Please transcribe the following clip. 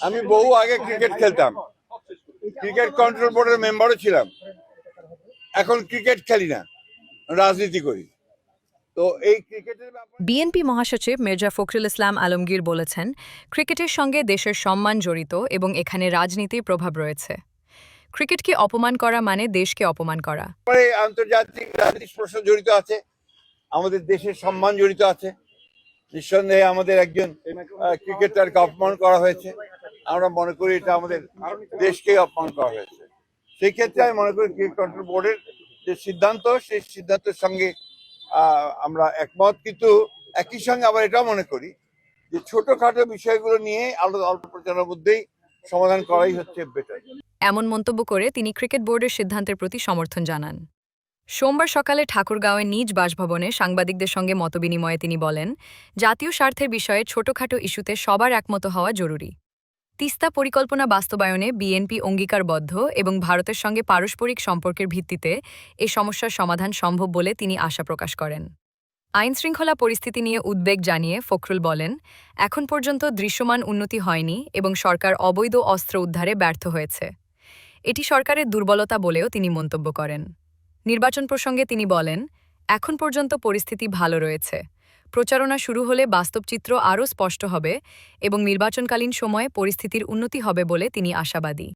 আমি বহু আগে ক্রিকেট খেলতাম। ক্রিকেট কন্ট্রোল বোর্ডের মেম্বারও ছিলাম। এখন ক্রিকেট খেলি না রাজনীতি করি। তো এই ক্রিকেটের বিএনপি মহাসচিব মির্জা ফখরুল ইসলাম আলমগীর বলেছেন ক্রিকেটের সঙ্গে দেশের সম্মান জড়িত এবং এখানে রাজনীতির প্রভাব রয়েছে। ক্রিকেটকে অপমান করা মানে দেশকে অপমান করা। আন্তর্জাতিক রাজনীতিক প্রশ্ন জড়িত আছে আমাদের দেশের সম্মান জড়িত আছে। নিঃসন্দেহে আমাদের একজন ক্রিকেটারকে অপমান করা হয়েছে। আমরা মনে করি এটা আমাদের দেশকে অপমান করা হয়েছে। সেই ক্ষেত্রে আমি মনে করি ক্রিকেট কন্ট্রোল বোর্ডের যে সিদ্ধান্ত, সেই সিদ্ধান্তের সঙ্গে আমরা একমত। কিন্তু একই সঙ্গে আবার এটাও মনে করি যে ছোটখাটো বিষয়গুলো নিয়ে আলাদা অল্প প্রচারের মধ্যেই সমাধান করাই হচ্ছে বেটার এমন মন্তব্য করে তিনি ক্রিকেট বোর্ডের সিদ্ধান্তের প্রতি সমর্থন জানান। সোমবার সকালে ঠাকুরগাঁওয়ের নিজ বাসভবনে সাংবাদিকদের সঙ্গে মতবিনিময়ে তিনি বলেন, জাতীয় স্বার্থের বিষয়ে ছোটখাটো ইস্যুতে সবার একমত হওয়া জরুরি। তিস্তা পরিকল্পনা বাস্তবায়নে বিএনপি অঙ্গীকারবদ্ধ এবং ভারতের সঙ্গে পারস্পরিক সম্পর্কের ভিত্তিতে এ সমস্যার সমাধান সম্ভব বলে তিনি আশা প্রকাশ করেন। আইনশৃঙ্খলা পরিস্থিতি নিয়ে উদ্বেগ জানিয়ে ফখরুল বলেন, এখন পর্যন্ত দৃশ্যমান উন্নতি হয়নি এবং সরকার অবৈধ অস্ত্র উদ্ধারে ব্যর্থ হয়েছে। এটি সরকারের দুর্বলতা বলেও তিনি মন্তব্য করেন। নির্বাচন প্রসঙ্গে তিনি বলেন, এখন পর্যন্ত পরিস্থিতি ভালো রয়েছে। প্রচারণা শুরু হলে বাস্তবচিত্র আরও স্পষ্ট হবে এবং নির্বাচনকালীন সময়ে পরিস্থিতির উন্নতি হবে বলে তিনি আশাবাদী।